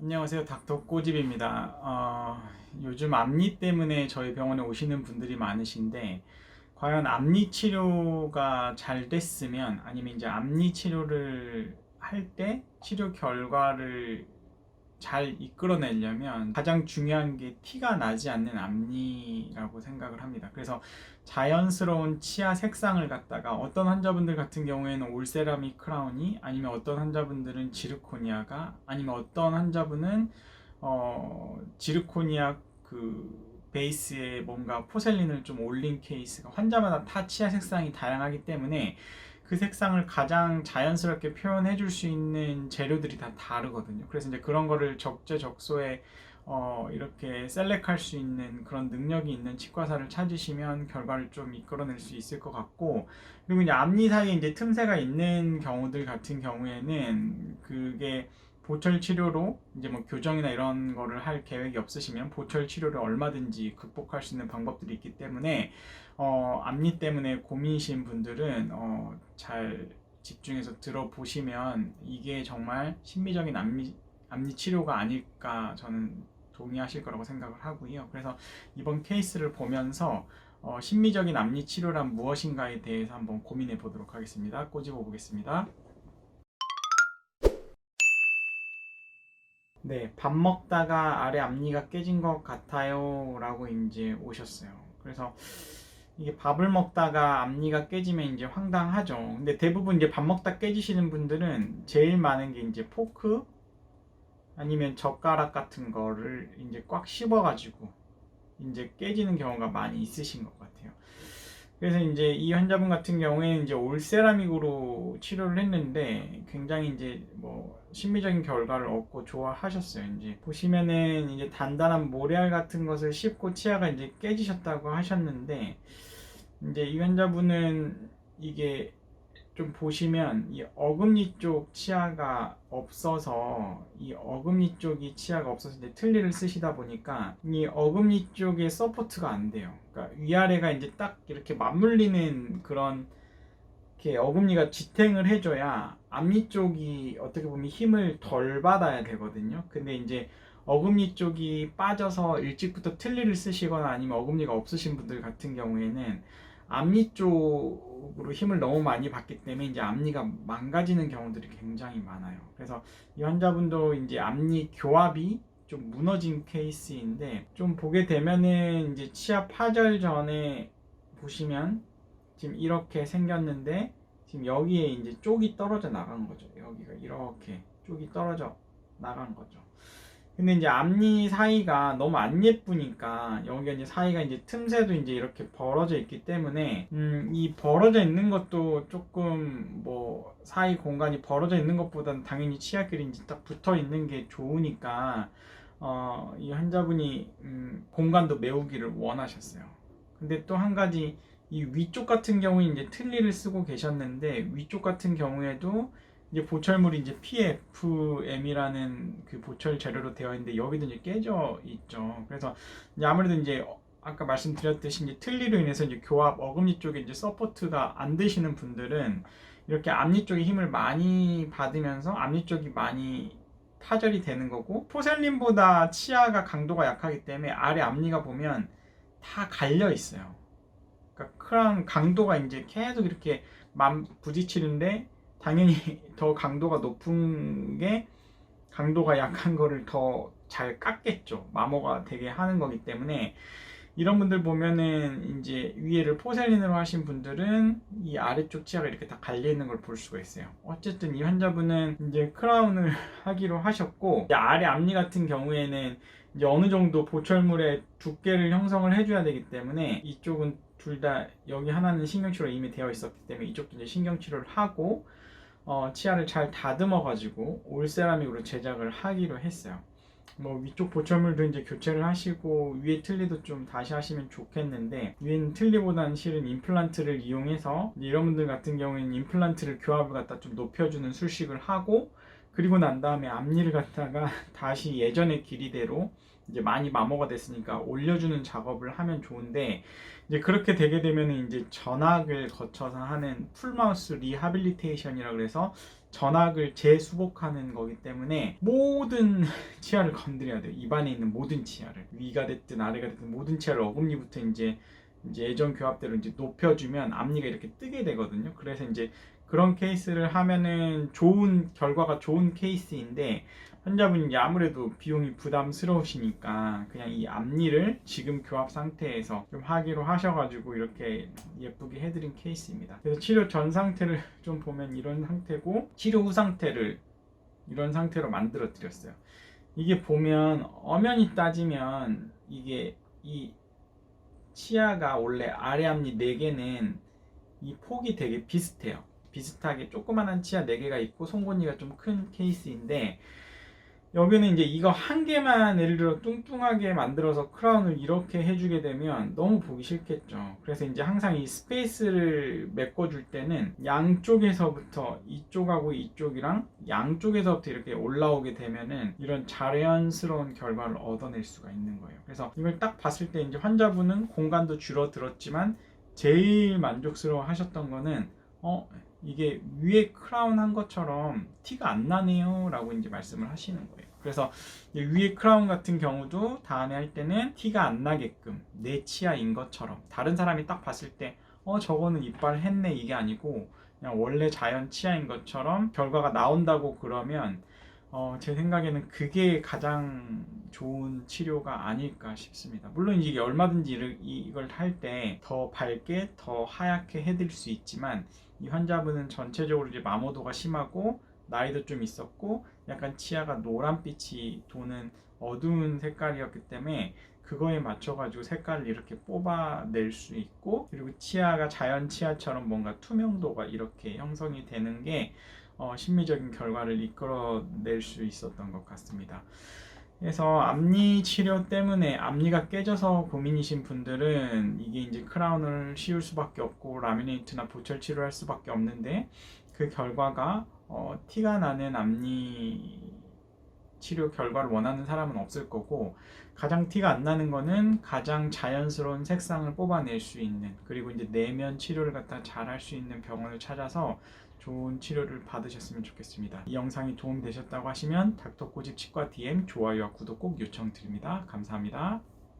안녕하세요. 닥터 꼬집입니다. 어, 요즘 앞니 때문에 저희 병원에 오시는 분들이 많으신데, 과연 앞니 치료가 잘 됐으면, 아니면 이제 앞니 치료를 할 때 치료 결과를 잘 이끌어내려면 가장 중요한 게 티가 나지 않는 앞니라고 생각을 합니다. 그래서 자연스러운 치아 색상을 갖다가 어떤 환자분들 같은 경우에는 올세라믹 크라운이 아니면 어떤 환자분들은 지르코니아가 아니면 어떤 환자분은 어 지르코니아 그 베이스에 뭔가 포셀린을 좀 올린 케이스가 환자마다 다 치아 색상이 다양하기 때문에 그 색상을 가장 자연스럽게 표현해 줄 수 있는 재료들이 다 다르거든요. 그래서 이제 그런 거를 적재적소에 어, 이렇게 셀렉할 수 있는 그런 능력이 있는 치과사를 찾으시면 결과를 좀 이끌어낼 수 있을 것 같고 그리고 이제 앞니 사이에 이제 틈새가 있는 경우들 같은 경우에는 그게 보철 치료로 이제 뭐 교정이나 이런 거를 할 계획이 없으시면 보철 치료를 얼마든지 극복할 수 있는 방법들이 있기 때문에 어, 앞니 때문에 고민이신 분들은 어, 잘 집중해서 들어보시면 이게 정말 심미적인 앞니, 앞니 치료가 아닐까 저는 동의하실 거라고 생각을 하고요. 그래서 이번 케이스를 보면서 어, 심미적인 앞니 치료란 무엇인가에 대해서 한번 고민해 보도록 하겠습니다. 꼬집어 보겠습니다. 네, 밥 먹다가 아래 앞니가 깨진 것 같아요. 라고 이제 오셨어요. 그래서 이게 밥을 먹다가 앞니가 깨지면 이제 황당하죠. 근데 대부분 이제 밥 먹다 깨지시는 분들은 제일 많은 게 이제 포크 아니면 젓가락 같은 거를 이제 꽉 씹어가지고 이제 깨지는 경우가 많이 있으신 것 같아요. 그래서 이제 이 환자분 같은 경우에는 이제 올세라믹으로 치료를 했는데 굉장히 이제 뭐 심미적인 결과를 얻고 좋아하셨어요. 이제 보시면은 이제 단단한 모래알 같은 것을 씹고 치아가 이제 깨지셨다고 하셨는데 이제 이 환자분은 이게 좀 보시면 이 어금니 쪽 치아가 없어서 이 어금니 쪽이 치아가 없어서 이제 틀니를 쓰시다 보니까 이 어금니 쪽에 서포트가 안 돼요. 그러니까 위아래가 이제 딱 이렇게 맞물리는 그런 이렇게 어금니가 지탱을 해줘야 앞니 쪽이 어떻게 보면 힘을 덜 받아야 되거든요. 근데 이제 어금니 쪽이 빠져서 일찍부터 틀니를 쓰시거나 아니면 어금니가 없으신 분들 같은 경우에는 앞니 쪽으로 힘을 너무 많이 받기 때문에 이제 앞니가 망가지는 경우들이 굉장히 많아요. 그래서 이 환자분도 이제 앞니 교합이 좀 무너진 케이스인데 좀 보게 되면은 이제 치아 파절 전에 보시면 지금 이렇게 생겼는데 지금 여기에 이제 쪽이 떨어져 나간 거죠. 여기가 이렇게 쪽이 떨어져 나간 거죠. 근데 이제 앞니 사이가 너무 안 예쁘니까 여기가 이제 사이가 이제 틈새도 이제 이렇게 벌어져 있기 때문에 음, 이 벌어져 있는 것도 조금 뭐 사이 공간이 벌어져 있는 것보다는 당연히 치아끼리 이제 딱 붙어 있는 게 좋으니까 어, 이 환자분이 음, 공간도 메우기를 원하셨어요. 근데 또 한 가지 이 위쪽 같은 경우에 이제 틀니를 쓰고 계셨는데 위쪽 같은 경우에도 이제 보철물이 이제 PFM이라는 그 보철 재료로 되어 있는데 여기도 이제 깨져 있죠. 그래서 이제 아무래도 이제 아까 말씀드렸듯이 이제 틀니로 인해서 이제 교합 어금니 쪽에 이제 서포트가 안 되시는 분들은 이렇게 앞니 쪽에 힘을 많이 받으면서 앞니 쪽이 많이 파절이 되는 거고 포셀린보다 치아가 강도가 약하기 때문에 아래 앞니가 보면 다 갈려 있어요. 그러니까 크랑 강도가 이제 계속 이렇게 맘 부딪히는데 당연히 더 강도가 높은 게 강도가 약한 거를 더 잘 깎겠죠. 마모가 되게 하는 거기 때문에 이런 분들 보면은 이제 위에를 포셀린으로 하신 분들은 이 아래쪽 치아가 이렇게 다 갈려 있는 걸 볼 수가 있어요. 어쨌든 이 환자분은 이제 크라운을 하기로 하셨고 아래 앞니 같은 경우에는 이제 어느 정도 보철물의 두께를 형성을 해줘야 되기 때문에 이쪽은 둘 다 여기 하나는 신경치료 이미 되어 있었기 때문에 이쪽도 이제 신경치료를 하고 어, 치아를 잘 다듬어 가지고 올세라믹으로 제작을 하기로 했어요. 뭐 위쪽 보철물도 이제 교체를 하시고 위에 틀니도 좀 다시 하시면 좋겠는데 위에는 틀니보다는 실은 임플란트를 이용해서 이런 분들 같은 경우에는 임플란트를 교합을 갖다 좀 높여주는 술식을 하고 그리고 난 다음에 앞니를 갖다가 다시 예전의 길이대로 이제 많이 마모가 됐으니까 올려주는 작업을 하면 좋은데 이제 그렇게 되게 되면 이제 전학을 거쳐서 하는 풀마우스 리하빌리테이션이라 그래서 전악을 재수복하는 거기 때문에 모든 치아를 건드려야 돼요. 입안에 있는 모든 치아를 위가 됐든 아래가 됐든 모든 치아를 어금니부터 이제 이제 예전 교합대로 이제 높여주면 앞니가 이렇게 뜨게 되거든요. 그래서 이제 그런 케이스를 하면은 좋은 결과가 좋은 케이스인데 환자분이 아무래도 비용이 부담스러우시니까 그냥 이 앞니를 지금 교합 상태에서 좀 하기로 하셔가지고 이렇게 예쁘게 해드린 케이스입니다. 그래서 치료 전 상태를 좀 보면 이런 상태고 치료 후 상태를 이런 상태로 만들어 드렸어요. 이게 보면 엄연히 따지면 이게 이 치아가 원래 아래 앞니 4개는 이 폭이 되게 비슷해요. 비슷하게 조그만한 치아 4개가 있고 송곳니가 좀 큰 케이스인데 여기는 이제 이거 한 개만 예를 들어 뚱뚱하게 만들어서 크라운을 이렇게 해주게 되면 너무 보기 싫겠죠. 그래서 이제 항상 이 스페이스를 메꿔줄 때는 양쪽에서부터 이쪽하고 이쪽이랑 양쪽에서부터 이렇게 올라오게 되면은 이런 자연스러운 결과를 얻어낼 수가 있는 거예요. 그래서 이걸 딱 봤을 때 이제 환자분은 공간도 줄어들었지만 제일 만족스러워 하셨던 거는 어 이게 위에 크라운 한 것처럼 티가 안 나네요 라고 이제 말씀을 하시는 거예요. 그래서 이 위에 크라운 같은 경우도 다음에 할 때는 티가 안 나게끔 내 치아인 것처럼 다른 사람이 딱 봤을 때 어 저거는 이빨 했네 이게 아니고 그냥 원래 자연 치아인 것처럼 결과가 나온다고 그러면 어, 제 생각에는 그게 가장 좋은 치료가 아닐까 싶습니다. 물론 이게 얼마든지 이걸 할 때 더 밝게, 더 하얗게 해드릴 수 있지만 이 환자분은 전체적으로 이제 마모도가 심하고 나이도 좀 있었고 약간 치아가 노란빛이 도는 어두운 색깔이었기 때문에 그거에 맞춰가지고 색깔을 이렇게 뽑아낼 수 있고 그리고 치아가 자연 치아처럼 뭔가 투명도가 이렇게 형성이 되는 게 어, 심미적인 결과를 이끌어낼 수 있었던 것 같습니다. 그래서 앞니 치료 때문에 앞니가 깨져서 고민이신 분들은 이게 이제 크라운을 씌울 수밖에 없고 라미네이트나 보철 치료할 수밖에 없는데 그 결과가 어, 티가 나는 앞니 치료 결과를 원하는 사람은 없을 거고 가장 티가 안 나는 거는 가장 자연스러운 색상을 뽑아낼 수 있는 그리고 이제 내면 치료를 갖다 잘 할 수 있는 병원을 찾아서 좋은 치료를 받으셨으면 좋겠습니다. 이 영상이 도움이 되셨다고 하시면 닥터 꼬집 치과 DM 좋아요와 구독 꼭 요청드립니다. 감사합니다.